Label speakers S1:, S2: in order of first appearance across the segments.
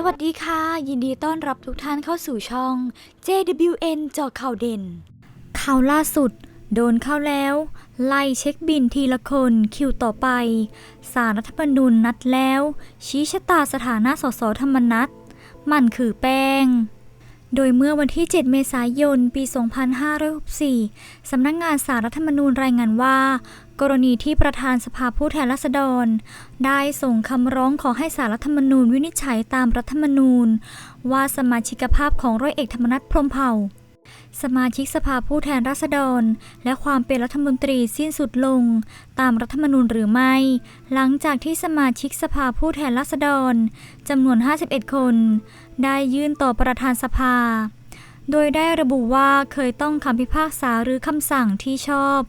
S1: สวัสดีค่ะ ยินดีต้อนรับทุกท่านเข้าสู่ช่อง JWN จาะข่าวเด่น ข่าวล่าสุด โดนเข้าแล้ว ไล่เช็คบินทีละคนคิวต่อไป สารรัฐธรรมนูญนัดแล้ว ชี้ชะตาสถานะสสธรรมนัตมันคือแป้ง โดยเมื่อวันที่ 7 เมษายน ปี 2564 สำนักงงานสารรัฐธรรมนูญรายงานว่า กรณีที่ประธานสภาผู้แทนราษฎร ได้ส่งคำร้องขอให้สารรัฐธรรมนูญวินิจฉัยตามรัฐธรรมนูญ ว่าสมาชิกภาพของร้อยเอกธรรมนัฐพรมเผ่า สมาชิกสภาผู้แทนราษฎร และความเป็นรัฐมนตรีสิ้นสุดลง ตามรัฐธรรมนูญหรือไม่ หลังจากที่สมาชิกสภาผู้แทนราษฎรจำนวน 51 คน ได้ยื่นต่อประธานสภา โดยได้ระบุว่าเคยต้องคำพิพากษาหรือคำสั่งที่ชอบ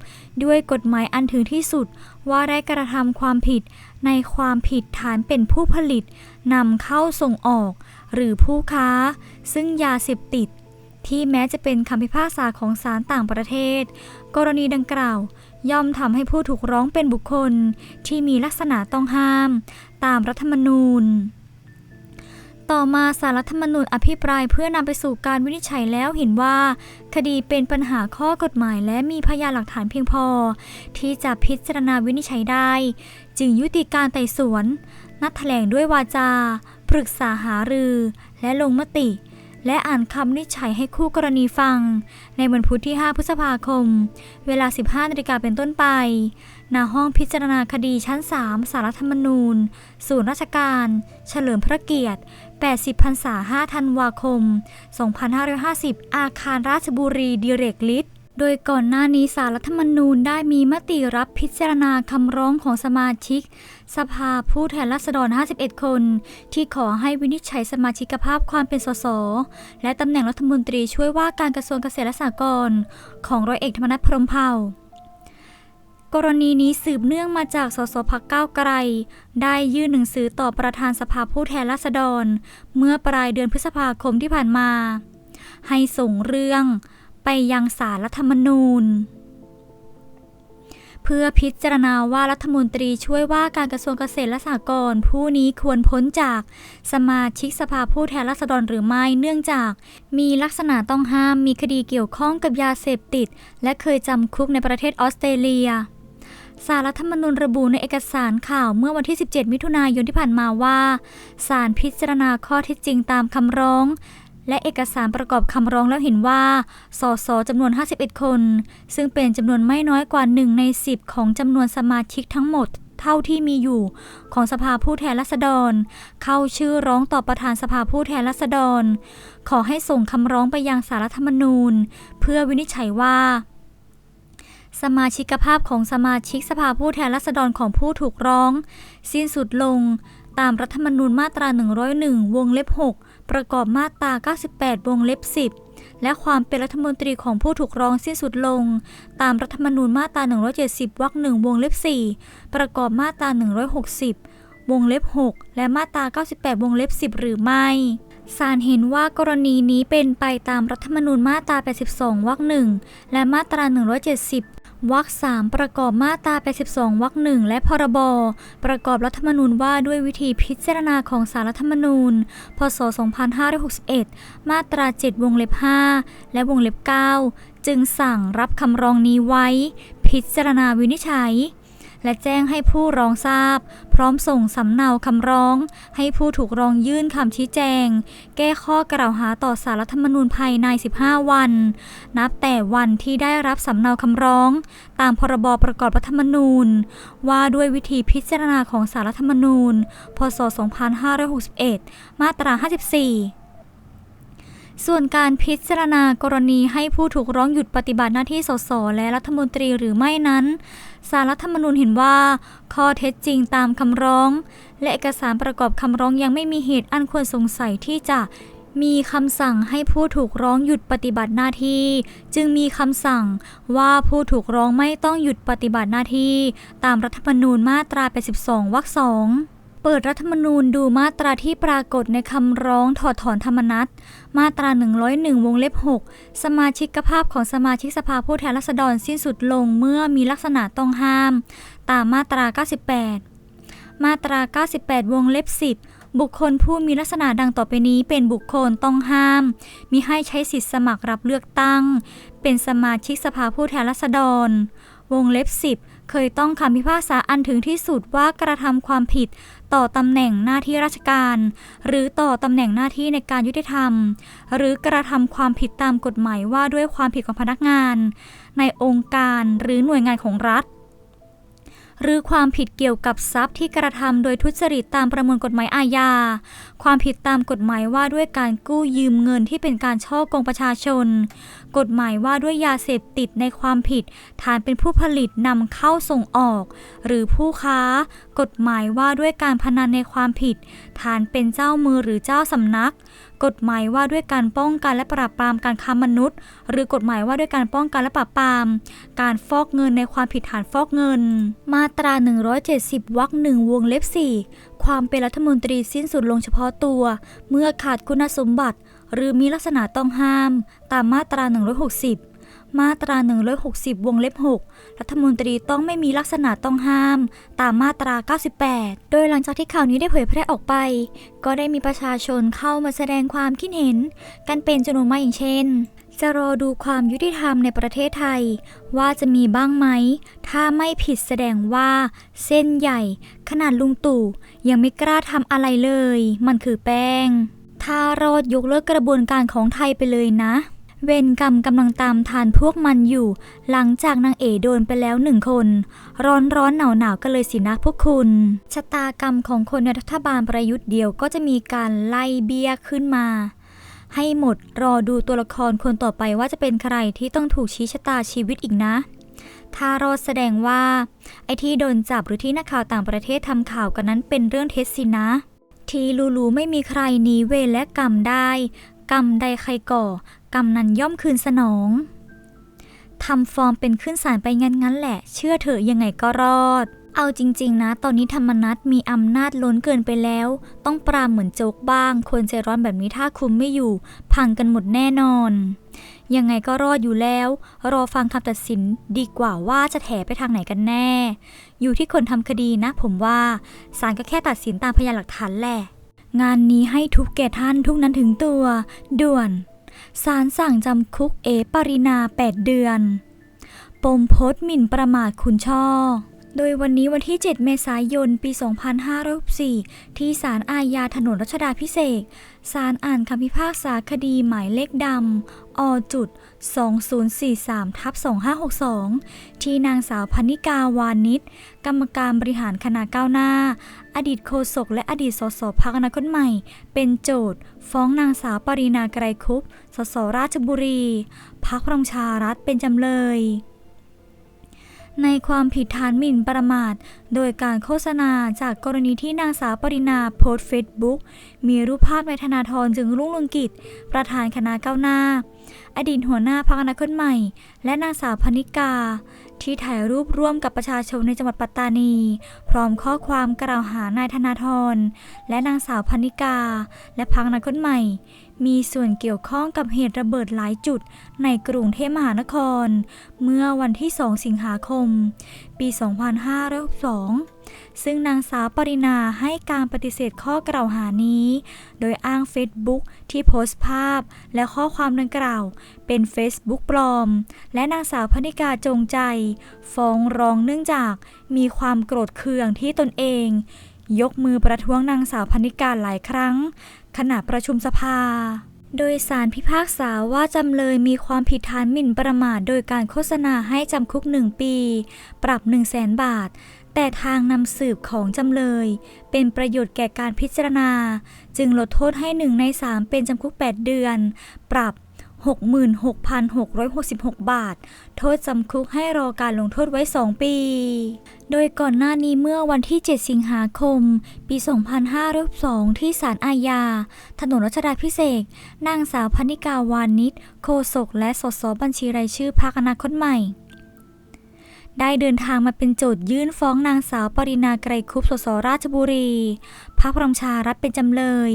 S1: ด้วยกฎหมายอันถึงที่สุดว่าได้กระทำความผิด ในความผิดฐานเป็นผู้ผลิตนำเข้าส่งออก หรือผู้ค้า ซึ่งยาเสพติด ที่แม้จะเป็นคำพิพากษาของศาลต่างประเทศ กรณีดังกล่าว ย่อมทำให้ผู้ถูกร้องเป็นบุคคล ที่มีลักษณะต้องห้าม ตามรัฐธรรมนูญ ต่อมาสารรัฐธรรมนูญอภิปรายเพื่อนำไปสู่การวินิจฉัยแล้วเห็นว่า คดีเป็นปัญหาข้อกฎหมายและมีพยานหลักฐานเพียงพอ ที่จะพิจารณาวินิจฉัยได้ จึงยุติการไต่สวน นัดแถลงด้วยวาจา ปรึกษาหารือ และลงมติ และอ่านคำวินิจฉัยให้คู่กรณีฟัง ในวันพุธที่ 5 พฤษภาคม เวลา 15นาฬิกาเป็นต้นไป ณห้องพิจารณาคดีชั้น 3 สารธรรมนูญ ศูนย์ราชการ เฉลิมพระเกียรติ 80พรรษา 5 ธันวาคม 2550 อาคารราชบุรีดิเรกลิตโดยก่อนหน้านี้สารรัฐธรรมนูญได้มีมติรับพิจารณาคำร้องของสมาชิก สภาผู้แทนราษฎร 51 คน ที่ขอให้วินิจฉัยสมาชิกภาพความเป็นสส และตำแหน่งรัฐมนตรีช่วยว่าการกระทรวงเกษตรและสหกรณ์ของร้อยเอกธรรมนัฐพรหมเผ่า กรณีนี้สืบเนื่องมาจาก สสพักก้าวไกล ได้ยื่นหนังสือต่อประธานสภาผู้แทนราษฎร เมื่อปลายเดือนพฤษภาคมที่ผ่านมา ให้ส่งเรื่องไปยังสารรัฐธรรมนูญ เพื่อพิจารณาว่ารัฐมนตรีช่วยว่าการกระทรวงเกษตรและสหกรณ์ผู้นี้ควรพ้นจากสมาชิกสภาผู้แทนราษฎรหรือไม่เนื่องจาก มีลักษณะต้องห้ามมีคดีเกี่ยวข้องกับยาเสพติด และเคยจำคุกในประเทศออสเตรเลีย สารรัฐธรรมนูญระบุในเอกสารข่าวเมื่อวันที่ 17 มิถุนายนที่ผ่านมาว่าศาลพิจารณาข้อเท็จจริงตามคำร้อง และเอกสารประกอบคำร้องแล้วเห็นว่า สสจำนวน 51 คน ซึ่งเป็นจำนวนไม่น้อยกว่า 1 ใน 10 ของจำนวนสมาชิกทั้งหมดเท่าที่มีอยู่ของสภาผู้แทนราษฎร เข้าชื่อร้องต่อประธานสภาผู้แทนราษฎร ขอให้ส่งคำร้องไปยังสารรัฐธรรมนูญ เพื่อวินิจฉัยว่า สมาชิกภาพของสมาชิกสภาผู้แทนราษฎรของผู้ถูกร้อง สิ้นสุดลง ตามรัฐธรรมนูญมาตรา 101 วงเล็บ 6 ประกอบมาตรา 98 วงเล็บ 10 และความเป็นรัฐมนตรีของผู้ถูกร้องสิ้นสุดลง ตามรัฐธรรมนูญมาตรา 170 วรรคหนึ่งวงเล็บ 4 ประกอบมาตรา 160 วงเล็บ 6 และมาตรา 98 วงเล็บ 10 หรือไม่ศาลเห็นว่ากรณีนี้เป็นไปตามรัฐธรรมนูญมาตรา 82 วรรคหนึ่งและมาตรา 170 วรรค3ประกอบมาตรา 82 วรรคหนึ่งและพรบ ประกอบรัฐธรรมนูญว่าด้วยวิธีพิจารณาของสารรัฐธรรมนูญ พศ 2561 มาตรา 7 วงเล็บ 5 และวงเล็บ 9 จึงสั่งรับคำร้องนี้ไว้ พิจารณาวินิจฉัย และแจ้งให้ผู้ร้องทราบ พร้อมส่งสำเนาคำร้อง ให้ผู้ถูกร้องยื่นคำชี้แจง แก้ข้อกล่าวหาต่อสารรัฐธรรมนูญภายใน 15 วัน นับแต่วันที่ได้รับสำเนาคำร้อง ตามพรบประกอบรัฐธรรมนูญ ว่าด้วยวิธีพิจารณาของสารรัฐธรรมนูญ พศ 2561 มาตรา 54 ส่วนการพิจารณากรณีให้ผู้ถูกร้องหยุดปฏิบัติหน้าที่สสและรัฐมนตรีหรือไม่นั้น สารรัฐธรรมนูญเห็นว่า ข้อเท็จจริงตามคำร้อง และเอกสารประกอบคำร้องยังไม่มีเหตุอันควรสงสัยที่จะมีคำสั่งให้ผู้ถูกร้องหยุดปฏิบัติหน้าที่ จึงมีคำสั่งว่าผู้ถูกร้องไม่ต้องหยุดปฏิบัติหน้าที่ ตามรัฐธรรมนูญมาตรา82วรรคสอง เปิดรัฐธรรมนูญดูมาตราที่ปรากฏในคำร้องถอดถอนธรรมนัตมาตรา 101 วงเล็บ 6 สมาชิกภาพของสมาชิกสภาผู้แทนราษฎรสิ้นสุดลงเมื่อมีลักษณะต้องห้าม ตามมาตรา 98 มาตรา 98 วงเล็บ 10 บุคคลผู้มีลักษณะดังต่อไปนี้เป็นบุคคลต้องห้าม มิให้ใช้สิทธิสมัครรับเลือกตั้ง เป็นสมาชิกสภาผู้แทนราษฎร วงเล็บ 10 เคยต้องคำพิพากษาอันถึงที่สุดว่ากระทำความผิดต่อตำแหน่งหน้าที่ราชการ หรือต่อตำแหน่งหน้าที่ในการยุติธรรม หรือกระทำความผิดตามกฎหมายว่าด้วยความผิดของพนักงาน ในองค์การหรือหน่วยงานของรัฐ หรือความผิดเกี่ยวกับทรัพย์ที่กระทำโดยทุจริตตามประมวลกฎหมายอาญา ความผิดตามกฎหมายว่าด้วยการกู้ยืมเงินที่เป็นการช่อกงประชาชน กฎหมายว่าด้วยยาเสพติดในความผิด ฐานเป็นผู้ผลิตนำเข้าส่งออก หรือผู้ค้า กฎหมายว่าด้วยการพนันในความผิด ฐานเป็นเจ้ามือหรือเจ้าสำนัก กฎหมายว่าด้วยการป้องกันและปราบปรามการค้ามนุษย์ หรือกฎหมายว่าด้วยการป้องกันและปราบปราม การฟอกเงินในความผิดฐานฟอกเงิน มาตรา 170วรรคหนึ่งวงเล็บ4 ความเป็นรัฐมนตรีสิ้นสุดลงเฉพาะตัว เมื่อขาดคุณสมบัติ หรือมีลักษณะต้องห้าม ตามมาตรา 160 มาตรา 160 วงเล็บ 6 รัฐมนตรีต้องไม่มีลักษณะต้องห้าม ตามมาตรา 98 โดยหลังจากที่ข่าวนี้ได้เผยแพร่ออกไป ก็ได้มีประชาชนเข้ามาแสดงความคิดเห็น กันเป็นจำนวนมากอย่างเช่น จะรอดูความยุติธรรมในประเทศไทย ว่าจะมีบ้างไหม ถ้าไม่ผิดแสดงว่า เส้นใหญ่ ขนาดลุงตู่ยังไม่กล้าทำอะไรเลย มันคือแป้ง ถ้ารอดยกเลิกกระบวนการของไทยไปเลยนะ เวรกรรมกำลังตามทานพวกมันอยู่ หลังจากนางเอโดนไปแล้วหนึ่งคน ร้อนร้อนหนาวหนาวกันเลยสินะพวกคุณ ชะตากรรมของคนในรัฐบาลประยุทธ์เดียวก็จะมีการไล่เบี้ยขึ้นมา ให้หมดรอดูตัวละครคนต่อไปว่าจะเป็นใครที่ต้องถูกชี้ชะตาชีวิตอีกนะ ถ้ารอดแสดงว่า ไอ้ที่โดนจับหรือที่นักข่าวต่างประเทศทำข่าวกันนั้นเป็นเรื่องเท็จสินะ ทีลูลูไม่มีใครหนีเวรและกรรมได้ กรรมใดใครก่อ กรรมนั้นย่อมคืนสนองทำฟอร์มเป็นขึ้นศาลไปงั้นๆแหละ เชื่อเถอะยังไงก็รอด เอาจริง ๆ นะ ตอนนี้ธรรมนัตมีอำนาจล้นเกินไปแล้ว ต้องปรามเหมือนโจกบ้าง คนใจร้อนแบบนี้ถ้าคุมไม่อยู่ พังกันหมดแน่นอน ยังไงก็รอดอยู่แล้ว รอฟังคำตัดสินดีกว่าว่าจะแถไปทางไหนกันแน่ อยู่ที่คนทำคดีนะ ผมว่าศาลก็แค่ตัดสินตามพยานหลักฐานแหละ งานนี้ให้ทุกแก่ท่านทุกนั้นถึงตัว ด่วนศาลสั่งจำคุกเอปรินา 8 เดือน ปมพสต์หมิ่นประมาทคุณช่อ โดยวันนี้วันที่ 7 เมษายน ปี 2564 ที่ศาลอาญาถนนรัชดาพิเศษศาลอ่านคำพิพากษาคดีหมายเลขดำอจุด2043ทับ2562 ที่นางสาวพนิกาวานิชกรรมการบริหารคณะก้าวหน้า อดีตโฆษกและอดีตสสพักอนาคตใหม่ เป็นโจทย์ฟ้องนางสาวปรินาไกรคุปสสราชบุรี พักพลังชารัฐเป็นจำเลย ในความผิดฐานหมิ่นประมาท โดยการโฆษณาจากกรณีที่นางสาวปรินาโพสเฟซบุ๊กมีรูปภาพนายธนาธรจึงรุ่งเรืองกิจ ประธานคณะก้าวหน้า อดีตหัวหน้าพรรคอนาคตใหม่ และนางสาวพนิกา ที่ถ่ายรูปร่วมกับประชาชนในจังหวัดปัตตานี พร้อมข้อความกล่าวหานายธนาธรและนางสาวพนิกา และพรรคอนาคนใหม่ มีส่วนเกี่ยวข้องกับเหตุระเบิดหลายจุดในกรุงเทพมหานคร เมื่อวันที่ 2 สิงหาคม ปี 2562 ซึ่งนางสาวปรินาให้การปฏิเสธข้อกล่าวหานี้ โดยอ้าง Facebook ที่โพสต์ภาพและข้อความดังกล่าว เป็น Facebook ปลอม และนางสาวพนิกาจงใจ ฟ้องร้องเนื่องจากมีความโกรธเคืองที่ตนเอง ยกมือประท้วงนางสาวพนิกาหลายครั้ง ขณะประชุมสภาโดยสารพิพากษาว่าจำเลยมีความผิดฐานหมิ่นประมาทโดยการโฆษณาให้จำคุก 1 ปี ปรับ 1 0 0 0 0แบาท แต่ทางนำสืบของจำเลย เป็นประโยชน์แก่การพิจารณา จึงลดโทษให้1ใน3เป็นจำคุก 8 เดือน ปรับ 66,666 บาท โทษจำคุกให้รอการลงโทษไว้ 2 ปี โดยก่อนหน้านี้เมื่อวันที่ 7 สิงหาคม ปี 2502ที่ศาลอาญา ถนนรัชดาพิเศษนางสาวพนิกาวานิชโฆษกและสสบัญชีรายชื่อพรรคอนาคตใหม่ ได้เดินทางมาเป็นโจทยื่นฟ้องนางสาวปรินาไกรคุปสสราชบุรี พรรคพลังชารัฐเป็นจำเลย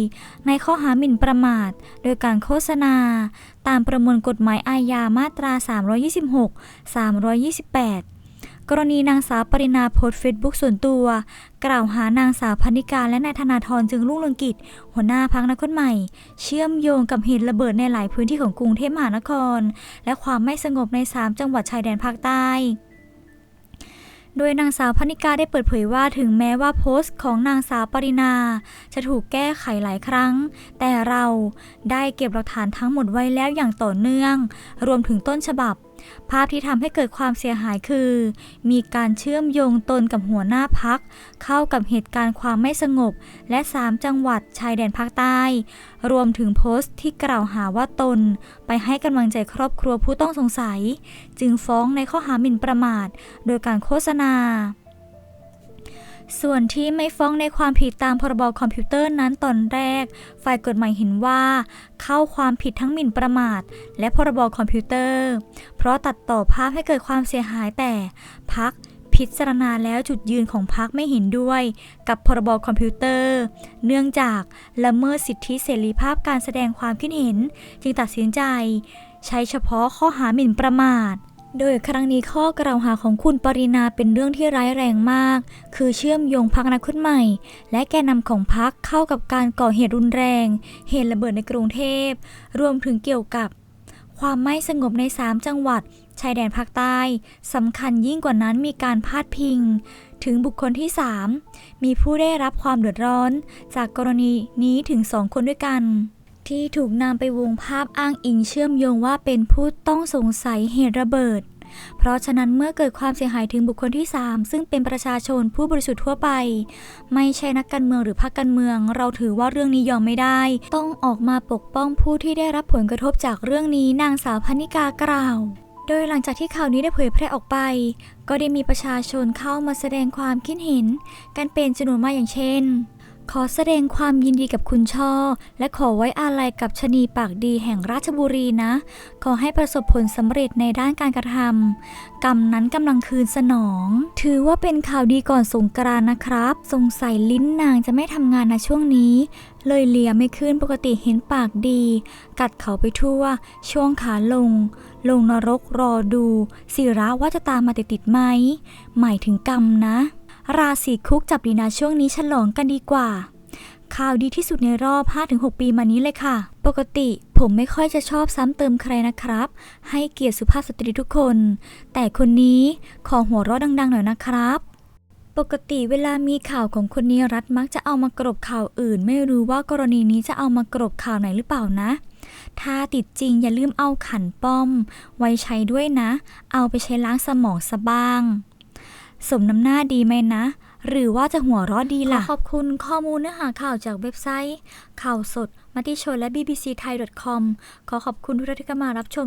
S1: ในข้อหาหมิ่นประมาท โดยการโฆษณา ตามประมวลกฎหมายอาญามาตรา 326 328กรณีนางสาวปรินาโพสเฟซบุ๊กส่วนตัว กล่าวหานางสาวพนิการและนายธนาธรจึงรุ่งเรืองกิจ หัวหน้าพักนักคนใหม่ เชื่อมโยงกับเหตุระเบิดในหลายพื้นที่ของกรุงเทพมหานคร และความไม่สงบใน 3 จังหวัดชายแดนภาคใต้ โดยนางสาวพนิกาได้เปิดเผยว่าถึงแม้ว่าโพสต์ของนางสาวปรินาจะถูกแก้ไขหลายครั้ง แต่เราได้เก็บหลักฐานทั้งหมดไว้แล้วอย่างต่อเนื่อง รวมถึงต้นฉบับ ภาพที่ทำให้เกิดความเสียหายคือ มีการเชื่อมโยงตนกับหัวหน้าพัก เข้ากับเหตุการณ์ความไม่สงบ และ 3 จังหวัดชายแดนภาคใต้ รวมถึงโพสต์ที่กล่าวหาว่าตน ไปให้กำลังใจครอบครัวผู้ต้องสงสัย จึงฟ้องในข้อหาหมิ่นประมาท โดยการโฆษณา ส่วนที่ไม่ฟ้องในความผิดตามพรบคอมพิวเตอร์นั้นตอนแรก ฝ่ายกฎหมายเห็นว่า เข้าความผิดทั้งหมิ่นประมาท และพรบคอมพิวเตอร์ เพราะตัดต่อภาพให้เกิดความเสียหายแต่พักพิจารณาแล้วจุดยืนของพักไม่เห็นด้วย กับพรบคอมพิวเตอร์ เนื่องจากละเมิดสิทธิเสรีภาพการแสดงความคิดเห็น จึงตัดสินใจ ใช้เฉพาะข้อหาหมิ่นประมาท โดยครั้งนี้ข้อกล่าวหาของคุณปรินาเป็นเรื่องที่ร้ายแรงมาก คือเชื่อมโยงพักนักขึ้นใหม่ และแกนนำของพักเข้ากับการก่อเหตุรุนแรง เหตุระเบิดในกรุงเทพ รวมถึงเกี่ยวกับ ความไม่สงบใน 3 จังหวัด ชายแดนภาคใต้สำคัญยิ่งกว่านั้นมีการพาดพิง ถึงบุคคลที่ 3 มีผู้ได้รับความเดือดร้อน จากกรณีนี้ถึง2คนด้วยกัน ที่ถูกนำไปวงภาพอ้างอิงเชื่อมโยงว่าเป็นผู้ต้องสงสัยเหตุระเบิด เพราะฉะนั้นเมื่อเกิดความเสียหายถึงบุคคลที่ 3 ซึ่งเป็นประชาชนผู้บริสุทธิ์ทั่วไป ไม่ใช่นักการเมืองหรือพรรคการเมือง เราถือว่าเรื่องนี้ยอมไม่ได้ ต้องออกมาปกป้องผู้ที่ได้รับผลกระทบจากเรื่องนี้นางสาวพนิกากล่าวโดยหลังจากที่ข่าวนี้ได้เผยแพร่ออกไป ก็ได้มีประชาชนเข้ามาแสดงความคิดเห็น กันเป็นจำนวนมากอย่างเช่น ขอแสดงความยินดีกับคุณช่อ และขอไว้อาลัยกับชะนีปากดีแห่งราชบุรีนะ ขอให้ประสบผลสำเร็จในด้านการกระทำกรรมนั้นกำลังคืนสนอง ถือว่าเป็นข่าวดีก่อนสงกรานนะครับ สงสัยลิ้นนางจะไม่ทำงานนะช่วงนี้ เลยเลียไม่ขึ้นปกติเห็นปากดี กัดเขาไปทั่ว ช่วงขาลง ลงนรกรอดูสิระว่าจะตามมาติดติดไหม หมายถึงกรรมนะ ราศีคุกจับดีนาช่วงนี้ฉลองกันดีกว่า ข่าวดีที่สุดในรอบ 5-6 ปีมานี้เลยค่ะ ปกติผมไม่ค่อยจะชอบซ้ำเติมใครนะครับ ให้เกียรติสุภาพสตรีทุกคน แต่คนนี้ขอหัวเราะดัง ๆ หน่อยนะครับปกติเวลามีข่าวของคนนี้รัฐมักจะเอามากรบข่าวอื่น ไม่รู้ว่ากรณีนี้จะเอามากรบข่าวไหนหรือเปล่านะ ถ้าติดจริงอย่าลืมเอาขันป้อม ไว้ใช้ด้วยนะ เอาไปใช้ล้างสมองซะบ้าง สมน้ำหน้าดีไหมนะ หรือว่าจะหัวเราะดีล่ะ ขอบคุณข้อมูลเนื้อหาข่าวจากเว็บไซต์ ข่าวสด มติชนและ bbc thai com ขอขอบคุณทุกท่านที่มารับชม